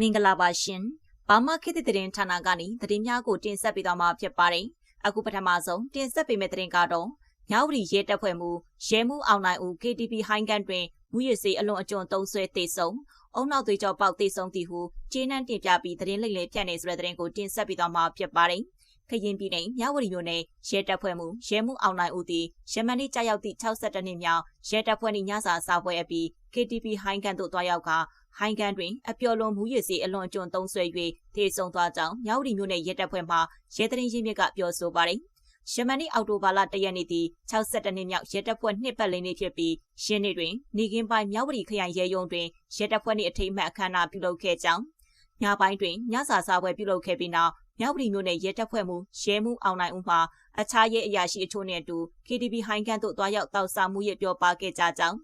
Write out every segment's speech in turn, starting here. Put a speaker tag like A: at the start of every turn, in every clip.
A: မင်္ဂလာပါရှင်။ဘာမခေတ်သစ်သတင်းဌာနကနေသတင်းများကိုတင်ဆက်ပေးသွားမှာဖြစ်ပါတယ်။အခုပထမဆုံးတင်ဆက်ပေးမယ့်သတင်းကတော့ညဝရီရဲတပ်ဖွဲ့မှရဲမှုအောင်နိုင်ဦး KTP ဟိုင်းကန်တွင်မူရစေအလွန်အကျွံသုံးဆွဲတေဆုံအုံနောက်သွေးကြောပေါက်တေဆုံသည်ဟုကျေးနန်းတင်ပြပြီးသတင်းလိမ့်လေပြန့်နေဆိုတဲ့သတင်းကိုတင်ဆက်ပေးသွားမှာဖြစ်ပါတယ်။ခရင်ပြည်နယ်မြဝတီမြို့နယ်ရဲတပ်ဖွဲ့မှုရဲမှုအောင်နိုင်ဦးသည်ရမန်နေ့ကြာရောက်သည့်62နှစ်မြောက်ရဲတပ်ဖွဲ့နှင့်ညစာစားပွဲအပြီး KTP ဟိုင်းကန်သို့တွားရောက်ကဟိုင်းကန်တွင်အပျော်လွန်မှုရည်စီအလွန်အကျွံသုံးဆွဲ၍ထေဆုံသွားကြောင်းမြောက်ရီမြို့နယ်ရဲတပ်ဖွဲ့မှရဲတရင်ရင်းမြစ်ကပြောဆိုပါတယ်။ယမန်နေ့အောက်တိုဘာလ၁ရက်နေ့သည်62နှစ်မြောက်ရဲတပ်ဖွဲ့နှစ်ပတ်လည်နေ့ဖြစ်ပြီးရှင်းနေ့တွင်နေကင်းပိုင်းမြောက်ရီခရိုင်ရဲရုံးတွင်ရဲတပ်ဖွဲ့နှင့်အထိမ်းအမှတ်အခမ်းအနားပြုလုပ်ခဲ့ကြောင်းညပိုင်းတွင်ညစာစားပွဲပြုလုပ်ခဲ့ပြီးနောက်မြောက်ရီမြို့နယ်ရဲတပ်ဖွဲ့မှရဲမှုအောင်နိုင်ဦးမှအခြားရဲအရာရှိအချို့နှင့်အတူ KTB ဟိုင်းကန်သို့တွားရောက်တောက်စားမှုရပြောပါခဲ့ကြကြောင်း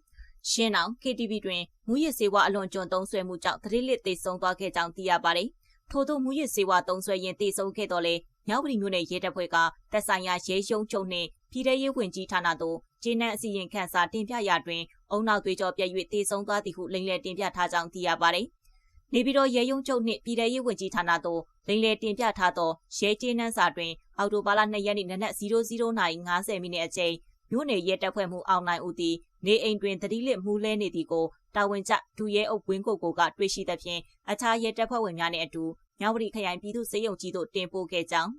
A: ရှင်းအောင် KTV တွင်မူရစ်စေဝါအလွန်ကျွံသုံးဆွဲမှုကြောင့်သတိလစ်သေဆုံးသွားခဲ့ကြောင်းသိရပါတယ်။ထို့သောမူရစ်စေဝါသုံးဆွဲရင်သေဆုံးခဲ့တော့လေမြောက်ပရီမြို့နယ်ရဲတပ်ဖွဲ့ကတပ်ဆိုင်ရာရဲရုံးချုပ်နှင့်ပြည်ထရေးဝင်ကြီးဌာနသို့ဂျင်းနှံအစီရင်ခံစာတင်ပြရာတွင်အုံနောက်သွေးကြောပြည့်၍သေဆုံးသွားသည်ဟုလိမ့်လည်တင်ပြထားကြောင်းသိရပါတယ်။နေပြည်တော်ရဲရုံးချုပ်နှင့်ပြည်ထရေးဝင်ကြီးဌာနသို့လိမ့်လည်တင်ပြထားသောရဲကျေးနှံစာတွင်အော်တိုဘာလ2ရက်နေ့နနက်00:50မိနစ်အချိန် မြို့နယ်ရဲတပ်ဖွဲ့မှအောင်နိုင်ဦးသည်နေအိမ်တွင်တတိလစ်မူးလဲနေသည်ကိုတာဝန်ကျဒူရဲအုပ်ဝင်းကိုကိုကတွေ့ရှိသဖြင့်အခြားရဲတပ်ဖွဲ့ဝင်များနှင့်အတူမြောက်ဝတီခရိုင်ပြည်သူ့စေယုံကြီးတို့တင်ပို့ခဲ့ကြောင်း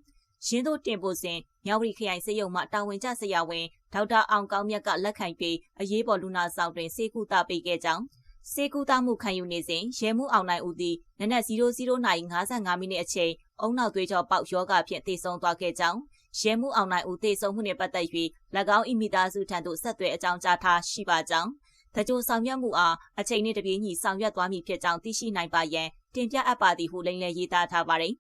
A: ရင်းတို့တင်ပို့စဉ်မြောက်ဝတီခရိုင်စေယုံမှတာဝန်ကျဆရာဝန်ဒေါက်တာအောင်ကောင်းမြတ်ကလက်ခံပြီးအရေးပေါ်လူနာဆောင်တွင်စေကူတာပေးခဲ့ကြောင်းစေကူတာမှုခံယူနေစဉ်ရဲမှုအောင်နိုင်ဦးသည်နနက်00:55မိနစ်အချိန်အုံနောက်သွေးကြောပေါက်ယောဂဖြင့်သေဆုံးသွားခဲ့ကြောင်း ရဲမှုအောင်နိုင်ဦးသေဆုံးမှုနှင့်ပတ်သက်၍၎င်း၏မိသားစုထံသို့ဆက်သွယ်အကြောင်းကြားထားရှိပါကြောင်းတကြိုဆောင်ရွက်မှုအားအချိန်နှင့်တပြေးညီဆောင်ရွက်သွားမည်ဖြစ်ကြောင်းသိရှိနိုင်ပါရန်တင်ပြအပ်ပါသည်ဟုလိမ့်လည်ရေးသားထားပါသည်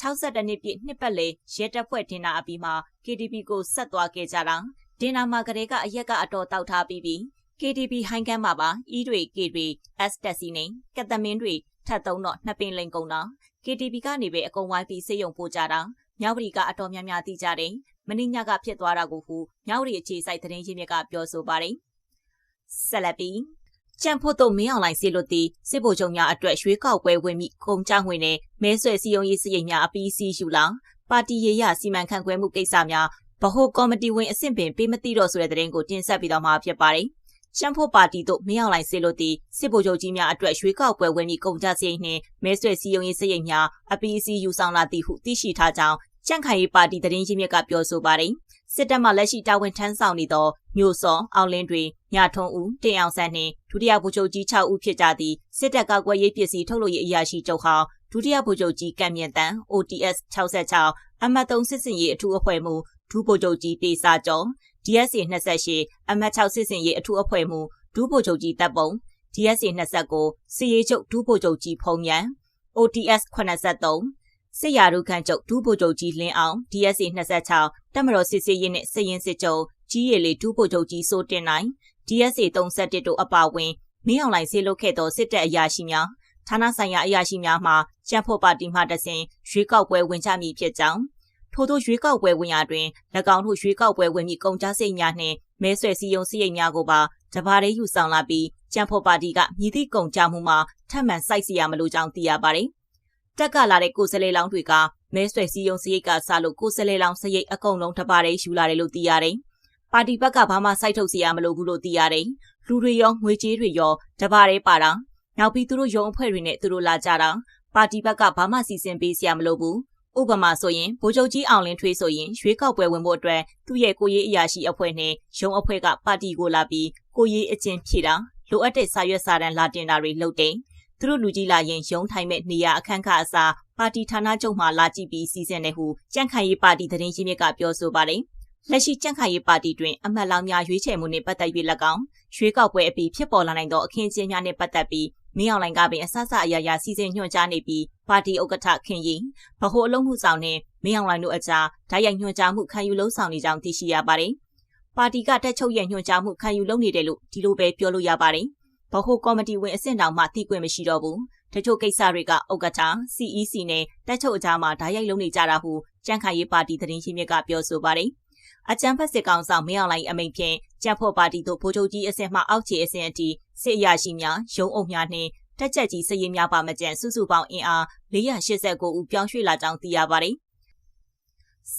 A: 62နှစ်ပြည့်နှစ်ပတ်လေရဲတပ်ဖွဲ့တင်တာအပြီးမှာ KTB ကိုဆက်သွားခဲ့ကြတာဒင်နာမှာကလေးကအရက်ကအတော်တောက်ထားပြီးပြီး KTB ဟိုင်းကမ်းမှာပါအီးတွေ K တွေ S တက်စီနေကက်သမင်းတွေထပ်သုံးတော့နှစ်ပင်လိန်ကုန်တာ KTB ကနေပဲအကုန်ဝိုင်းပြီးစေယုံပို့ကြတာ မြောက်ပရီကအတော်များများသိကြတယ်။မင်းညကဖြစ်သွားတာကိုဟုမြောက်ပရီအခြေစိုက်သတင်းရင်းမြစ်ကပြောဆိုပါတယ်။ဆက်လက်ပြီးကြံဖို့တော့မင်းအောင်လိုင်းစီလို့တီစစ်ဗိုလ်ချုပ်များအတွက်ရွေးကောက်ပွဲဝင်ပြီးကုန်ကြငွေနဲ့မဲဆွယ်စည်းရုံးရေးစရိတ်များအပီးစီးယူလာပါတီရေးရစီမံခန့်ခွဲမှုကိစ္စများဗဟိုကော်မတီဝင်အဆင့်ပင်ပေးမသိတော့ဆိုတဲ့သတင်းကိုတင်ဆက်ပြီးတော့မှာဖြစ်ပါတယ်။ချမ်ဖို့ပါတီတို့မင်းအောင်လိုင်းစေလို့တီစစ်ဗိုလ်ချုပ်ကြီးများအတွက်ရွေးကောက်ပွဲဝင်ပြီးကုန်ကြစရိတ်နှင့်မဲဆွယ်စည်းရုံးရေးစရိတ်များအပီးစီးယူဆောင်လာသည်ဟုသိရှိထားကြောင်း ကြန့်ခိုင်ရေးပါတီသတင်းရင်းမြစ်ကပြောဆိုပါတယ်။စစ်တပ်မှလက်ရှိတာဝန်ထမ်းဆောင်နေသောမြို့စောအောင်လင်းတွင်ညထုံးဦးတင်အောင်ဆန်းနှင့်ဒုတိယဗိုလ်ချုပ်ကြီး6ဦးဖြစ်ကြသည့်စစ်တပ်ကောက်ွယ်ရေးပစ္စည်းထုတ်လုပ်ရေးအရာရှိချုပ်ဟောင်းဒုတိယဗိုလ်ချုပ်ကြီးကံမြင့်တန် OTS 66အမှတ်3စစ်စင်ရေးအထူးအဖွဲ့မှဒုဗိုလ်ချုပ်ကြီးတေစာကျော် DSA 28အမှတ်6စစ်စင်ရေးအထူးအဖွဲ့မှဒုဗိုလ်ချုပ်ကြီးတပ်ပုံ DSA 29စီရေးချုပ်ဒုဗိုလ်ချုပ်ကြီးဖုံမြန် OTS 83 စစ်ရာရုခန့်ချုပ်ဒုဗိုလ်ချုပ်ကြီးလင်းအောင် DSA 26တပ်မတော်စစ်စေးရေးနဲ့စစ်ရင်စစ်ချုပ်ကြီးရည်လေးဒုဗိုလ်ချုပ်ကြီးစိုးတင်နိုင် DSA 31တို့အပါအဝင်မင်းအောင်လိုင်ဆေးလုပ်ခဲ့သောစစ်တပ်အရာရှိများဌာနဆိုင်ရာအရာရှိများမှကြံ့ဖို့ပါတီမှတစဉ်ရွေးကောက်ပွဲဝင်ကြမည်ဖြစ်ကြောင်းထို့သောရွေးကောက်ပွဲဝင်ရာတွင်၎င်းတို့ရွေးကောက်ပွဲဝင်မည့်ကုန်ကြစိတ်များနှင့်မဲဆွယ်စည်းရုံးစည်းရိမ်များကိုပါတပါးလေးယူဆောင်လာပြီးကြံ့ဖို့ပါတီကမြည်သည့်ကုန်ကြမှုမှာထပ်မံစိုက်စီရမလို့ကြောင်းသိရပါတယ် တက်ကလာတဲ့ကိုစလေလောင်းတွေကမဲဆွယ်စည်းရုံးစရိတ်ကစလို့ကိုစလေလောင်းစရိတ်အကုန်လုံးတပါးတည်းယူလာတယ်လို့သိရတယ်။ပါတီဘက်ကဘာမှစိုက်ထုတ်စီရမလို့ဘူးလို့သိရတယ်။လူတွေရောငွေကြေးတွေရောတပါးတည်းပါတာ။နောက်ပြီးသူတို့ရုံအဖွဲ့တွေနဲ့သူတို့လာကြတာ။ပါတီဘက်ကဘာမှစီစဉ်ပေးစရာမလိုဘူး။ဥပမာဆိုရင်ဗိုလ်ချုပ်ကြီးအောင်လင်းထွေးဆိုရင်ရွေးကောက်ပွဲဝင်ဖို့အတွက်သူ့ရဲ့ကိုရေးအရာရှိအဖွဲ့နဲ့ရုံအဖွဲ့ကပါတီကိုလာပြီးကိုရေးအကျင့်ဖြည့်တာလိုအပ်တဲ့စာရွက်စာတမ်းလာတင်တာတွေလုပ်တယ်။ သူတို့လူကြီးလာရင်ရုံးထိုင်မဲ့နေရာအခန်းကအစားပါတီဌာနချုပ်မှလာကြည့်ပြီးစီစဉ်တယ်ဟုကြန့်ခိုင်ရေးပါတီသတင်းရင်းမြစ်ကပြောဆိုပါတယ်။လက်ရှိကြန့်ခိုင်ရေးပါတီတွင်အမတ်လောင်များရွေးချယ်မှုနှင့်ပတ်သက်၍၎င်းရွေးကောက်ပွဲအပြီးဖြစ်ပေါ်လာနိုင်သောအခင်းအကျင်းများနှင့်ပတ်သက်ပြီးမင်းအောင်လှိုင်ကပင်အဆအဆအရာရာစီစဉ်ညွှန်ကြားနေပြီးပါတီဥက္ကဋ္ဌခင်ရင်ဗဟိုအလုံးမှုဆောင်နှင့်မင်းအောင်လှိုင်တို့အကြားဓာတ်ရိုက်ညွှန်ကြားမှုခံယူလုံးဆောင်နေကြောင်းသိရှိရပါတယ်။ပါတီကတက်ချုပ်ရဲ့ညွှန်ကြားမှုခံယူလုံးနေတယ်လို့ဒီလိုပဲပြောလို့ရပါတယ်။ ဗဟိုကော်မတီဝင်အဆင့်တောင်မှသိခွင့်မရှိတော့ဘူး။တချို့ကိစ္စတွေကဥက္ကဋ္ဌ CEC နဲ့တက်ချုပ်အကြားမှာဓာတ်ရိုက်လုံးနေကြတာဟုကြံ့ခိုင်ရေးပါတီသတင်းရှိမြစ်ကပြောဆိုပါတယ်။အကြံဖက်စစ်ကောင်ဆောင်မင်းအောင်လှိုင်အမိန့်ဖြင့်ကြံ့ဖို့ပါတီတို့ဗိုလ်ချုပ်ကြီးအဆင့်မှအောက်ခြေအဆင့်အထိစစ်အရာရှိများရုံးအုပ်များနှင့်တက်ချက်ကြီးစည်ရင်များပါမကျန်စုစုပေါင်းအင်အား489ဦးပြောင်းရွှေ့လာကြောင်းသိရပါတယ်။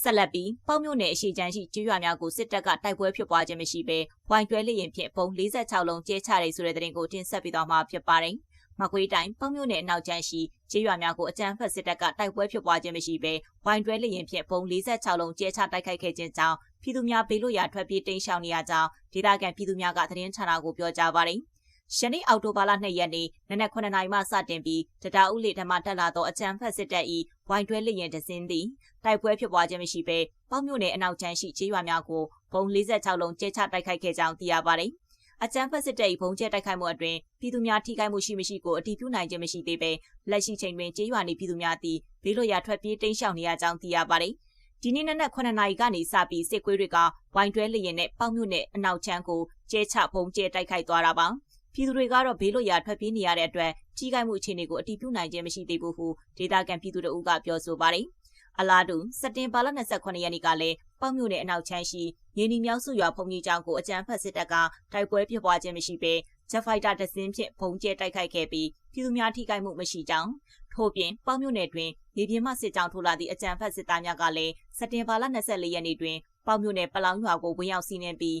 A: ဆက်လက်ပြီးပေါ့မြို့နယ်အရှိချမ်းရှိကျွော်များကိုစစ်တပ်ကတိုက်ပွဲဖြစ်ပွားခြင်းမရှိဘဲဝိုင်းတွဲလျင်ဖြင့်ပုံ46လုံးကျဲချတယ်ဆိုတဲ့သတင်းကိုတင်ဆက်ပေးသွားမှာဖြစ်ပါတယ်။မကွေးတိုင်းပေါ့မြို့နယ်အနောက်ချမ်းရှိကျေးရွာများကိုအကြမ်းဖက်စစ်တပ်ကတိုက်ပွဲဖြစ်ပွားခြင်းမရှိဘဲဝိုင်းတွဲလျင်ဖြင့်ပုံ46လုံးကျဲချတိုက်ခိုက်ခဲ့ခြင်းကြောင့်ပြည်သူများဘေးလွတ်ရာထွက်ပြေးတိမ်းရှောင်နေရကြောင်းဒေသခံပြည်သူများကသတင်းဌာနကိုပြောကြားပါတယ်။ ယနေ့အောက်တိုဘာလ2ရက်နေ့နနက်9:00နာရီမှစတင်ပြီးတတာဦးလေဓမ္မတက်လာသောအကြံဖက်စစ်တပ်၏ဝိုင်းတွဲလျင်တစင်းသည်တိုက်ပွဲဖြစ်ပွားခြင်းမရှိဘဲပေါ့မြို့နယ်အနောက်ချမ်းရှိကျေးရွာများကိုဘုံ46လုံးကျဲချတိုက်ခိုက်ခဲ့ကြောင်းသိရပါတယ်။အကြံဖက်စစ်တပ်၏ဘုံကျဲတိုက်ခိုက်မှုအတွင်းပြည်သူများထိခိုက်မှုရှိမရှိကိုအတည်ပြုနိုင်ခြင်းမရှိသေးဘဲလက်ရှိချိန်တွင်ကျေးရွာနေပြည်သူများသည်ဘေးလွတ်ရာထွက်ပြေးတိမ်းရှောင်နေရကြောင်းသိရပါတယ်။ဒီနေ့နနက်9နာရီကနေစပြီးစစ်ကွေးတွေကဝိုင်းတွဲလျင်နဲ့ပေါမြို့နယ်အနောက်ချမ်းကိုကျဲချဘုံကျဲတိုက်ခိုက်သွားတာပါ။ ပြည်သူတွေကတော့ဘေးလွတ်ရာထွက်ပြေးနေရတဲ့အတွက်ကြီးကိုက်မှုအခြေအနေကိုအတည်ပြုနိုင်ခြင်းမရှိသေးဘူးဟုဒေတာကန်ပြည်သူတို့ကပြောဆိုပါတယ်။အလားတူစက်တင်ဘာလ29ရက်နေ့ကလည်းပေါ့မြို့နယ်အနောက်ချမ်းရှိရင်းနှီးမြောက်စုရွာဖုန်ကြီးကျောင်းကိုအကြမ်းဖက်စစ်တပ်ကတိုက်ပွဲပြပွားခြင်းမရှိဘဲဂျက်ဖိုက်တာတစင်းဖြင့်ဘုံကျဲတိုက်ခိုက်ခဲ့ပြီးပြည်သူများထိခိုက်မှုမရှိကြောင်းထို့ပြင်ပေါ့မြို့နယ်တွင်မြေပြင်မှစစ်ကြောင်းထိုးလာသည့်အကြမ်းဖက်စစ်သားများကလည်းစက်တင်ဘာလ24ရက်နေ့တွင်ပေါ့မြို့နယ်ပလောင်ရွာကိုဝင်ရောက်စီးနင်းပြီး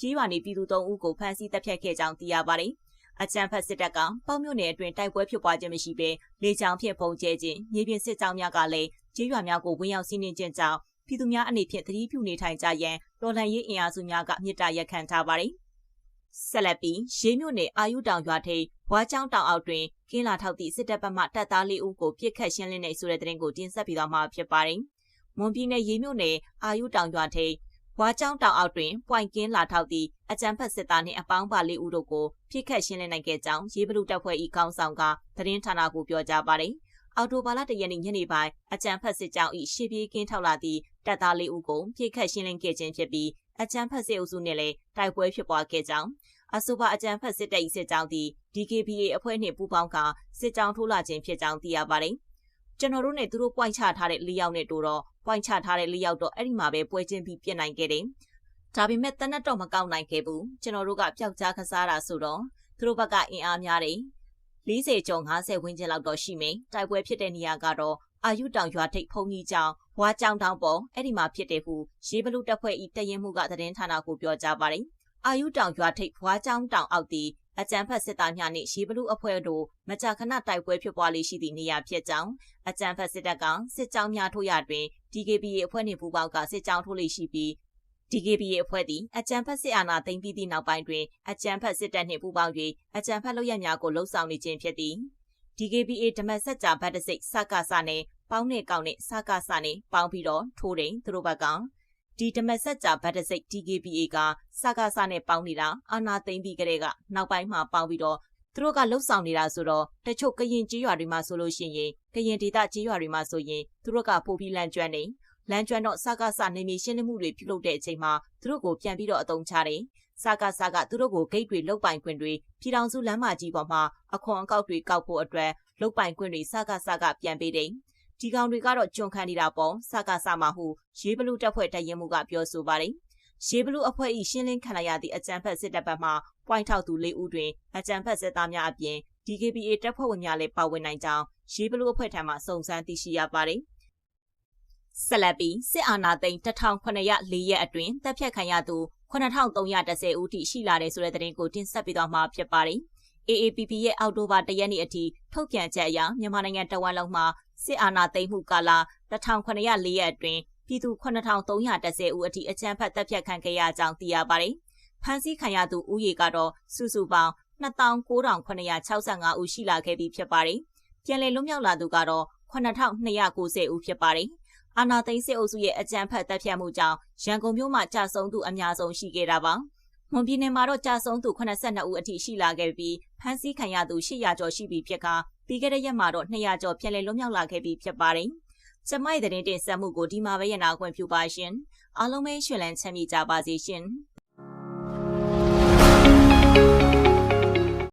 A: ကြီးရွာနေပြည်သူ၃ဦးကိုဖမ်းဆီးတပ်ဖြတ်ခဲ့ကြောင်းသိရပါတယ်။အကြံဖက်စစ်တပ်ကပေါမြို့နယ်အတွင်းတိုက်ပွဲဖြစ်ပွားခြင်းမရှိဘဲလေကြောင်းဖြင့်ပုံကျဲခြင်းမြေပြင်စစ်ကြောင်းများကလည်းကြေးရွာများကိုဝင်ရောက်စီးနင်းခြင်းကြောင့်ပြည်သူများအနေဖြင့်သတိပြုနေထိုင်ကြရန်တော်လှန်ရေးအင်အားစုများကမြစ်တာရက်ခံထားပါတယ်။ဆက်လက်ပြီးရေးမြို့နယ်အာယုတောင်ရွာထိပ်ဝါချောင်းတောင်အောက်တွင်ကင်းလာထောက်သည့်စစ်တပ်ဘက်မှတပ်သားလေးဦးကိုပြစ်ခတ်ရှင်းလင်းနေဆိုတဲ့တဲ့ရင်ကိုတင်ဆက်ပြီးတော့မှာဖြစ်ပါတယ်။မွန်ပြည်နယ်ရေးမြို့နယ်အာယုတောင်ရွာထိပ် ဝါကျောင်းတောင်အောက်တွင်ပွိုင်ကင်းလာထောက်သည့်အကြံဖက်စစ်သားနှင့်အပေါင်းပါလေးဦးတို့ကိုပြစ်ခတ်ရှင်းလင်းနိုင်ခဲ့ကြောင်းရေးဘလူတပ်ဖွဲ့၏ကောင်းဆောင်ကသတင်းဌာနကိုပြောကြားပါတယ်။အော်တိုဘာလတရက်နေ့ညနေပိုင်းအကြံဖက်စစ်ကြောင်း၏ရှေ့ပြေးကင်းထောက်လာသည့်တပ်သားလေးဦးကိုပြစ်ခတ်ရှင်းလင်းခဲ့ခြင်းဖြစ်ပြီးအကြံဖက်စစ်အုပ်စုနှင့်လည်းတိုက်ပွဲဖြစ်ပွားခဲ့ကြောင်းအဆိုပါအကြံဖက်စစ်တပ်၏စစ်ကြောင်းသည် DKBA အဖွဲ့နှင့်ပူးပေါင်းကာစစ်ကြောင်းထိုးလာခြင်းဖြစ်ကြောင်းသိရပါတယ်။ကျွန်တော်တို့နဲ့သူတို့ပွိုင်းချထားတဲ့လေးယောက်နဲ့တို့တော့ ပွိုင်းချထားတဲ့လေးယောက်တော့အဲ့ဒီမှာပဲပွဲချင်းပြီးပြစ်နိုင်ခဲ့တယ်။ဒါပေမဲ့တနတ်တော့မကောက်နိုင်ခဲ့ဘူး။ကျွန်တော်တို့ကပျောက်ကြားကစားတာဆိုတော့သူတို့ဘက်ကအင်အားများတယ်။40ကျော်50ဝန်းကျင်လောက်တော့ရှိမယ်။တိုက်ပွဲဖြစ်တဲ့နေရာကတော့အာယုတောင်ရွာထိပ်ဖုန်ကြီးကျောင်းဝါကျောင်းတောင်ပေါ်အဲ့ဒီမှာဖြစ်တယ်ဟုရေဘလူတပ်ဖွဲ့ဤတရင်မှုကသတင်းဌာနကိုပြောကြားပါတယ်။အာယုတောင်ရွာထိပ်ဘွားကျောင်းတောင်အောက်တီ အကြံဖက်စစ်သားများနှင့်ရေဘလူအဖွဲ့တို့မကြာခဏတိုက်ပွဲဖြစ်ပွားလေးရှိသည့်နေရာဖြစ်ကြောင်းအကြံဖက်စစ်တပ်ကစစ်ကြောင်းများထိုးရတွင် DKBA အဖွဲ့နှင့်ပူးပေါင်းကစစ်ကြောင်းထိုးလေးရှိပြီး DKBA အဖွဲ့သည်အကြံဖက်စစ်အာဏာသိမ်းပြီးသည့်နောက်ပိုင်းတွင်အကြံဖက်စစ်တပ်နှင့်ပူးပေါင်း၍အကြံဖက်လုပ်ရများကိုလှုံ့ဆော်နေခြင်းဖြစ်သည် DKBA ဓမ္မဆက်ကြာဘတ်တစိတ်စကားစနှင့်ပေါင်းနဲ့ကောင်းနဲ့စကားစနှင့်ပေါင်းပြီးတော့ထိုးတယ်သူတို့ဘက်က ဒီဓမဆက်ကြဗတ်တစိတ် DKBA ကစကားစနဲ့ပေါင်းနေတာအာနာသိမ့်ပြီးကလေးကနောက်ပိုင်းမှာပေါင်းပြီးတော့သူတို့ကလှုပ်ဆောင်နေတာဆိုတော့တချို့ကရင်ကြီးရွာတွေမှာဆိုလို့ရှိရင်ကရင်ဒေသကြီးရွာတွေမှာဆိုရင်သူတို့ကပို့ပြီးလမ်းကျွမ်းနေလမ်းကျွမ်းတော့စကားစနေမြေရှင်းလင်းမှုတွေပြုလုပ်တဲ့အချိန်မှာသူတို့ကိုပြန်ပြီးတော့အသုံးချတယ်စကားစကသူတို့ကိုဂိတ်တွေလုတ်ပိုင်ခွင့်တွေပြည်ထောင်စုလမ်းမကြီးပေါ်မှာအခွန်အကောက်တွေကောက်ဖို့အတွက်လုတ်ပိုင်ခွင့်တွေစကားစကပြန်ပေးတယ် ဒီကောင်တွေကတော့ကြုံခံနေတာပေါ့စကားစမှာဟုရေးဘလူတပ်ဖွဲ့တရင်မှုကပြောဆိုပါတယ်ရေးဘလူအဖွဲ့၏ရှင်းလင်းခံရသည့်အကြံဖက်စစ်တပ်ဘက်မှပွိုင်းထောက်သူ၄ဦးတွင်အကြံဖက်စစ်သားများအပြင် DKBA တပ်ဖွဲ့ဝင်များလည်းပါဝင်နိုင်ကြောင်းရေးဘလူအဖွဲ့ထံမှစုံစမ်းသိရှိရပါတယ်ဆက်လက်ပြီးစစ်အာဏာသိမ်း1904ရက်အတွင်းတပ်ဖြတ်ခံရသူ9310ဦးထိရှိလာတယ်ဆိုတဲ့သတင်းကိုတင်ဆက်ပေးသွားမှာဖြစ်ပါတယ်။ AAPP ရဲ့အောက်တိုဘာ၁ရက်နေ့အထိထုတ်ပြန်ချက်အရမြန်မာနိုင်ငံတဝန်းလုံးမှာစစ်အာဏာသိမ်းမှုကာလ1904ရက်အတွင်းပြည်သူ9310ဦးအထိအကြမ်းဖက်တပ်ဖြတ်ခံခဲ့ရကြောင်းသိရပါတယ်။ဖမ်းဆီးခံရသူဦးရေကတော့စုစုပေါင်း29,965ဦးရှိလာခဲ့ပြီဖြစ်ပါတယ်။ပြန်လည်လွတ်မြောက်လာသူကတော့9,290ဦးဖြစ်ပါတယ်။အာနာသိန်းစစ်အုပ်စုရဲ့အကြမ်းဖက်တပ်ဖြတ်မှုကြောင့်ရန်ကုန်မြို့မှာကြာဆုံးသူအများဆုံးရှိခဲ့တာပါ။ မွန်ပြည်နယ်မှာတော့ကြာဆုံးသူ82ဦးအထိရှိလာခဲ့ပြီးဖမ်းဆီးခံရသူ800ကျော်ရှိပြီဖြစ်ကာပြီးခဲ့တဲ့ရက်မှာတော့200ကျော်ပြန်လည်လွတ်မြောက်လာခဲ့ပြီဖြစ်ပါတယ်။ကျမိုက်တဲ့တင်ဆက်မှုကိုဒီမှာပဲရနာခွင့်ပြုပါရှင်။အားလုံးပဲရှင်လန်းချမ်းမြေကြပါစေရှင်။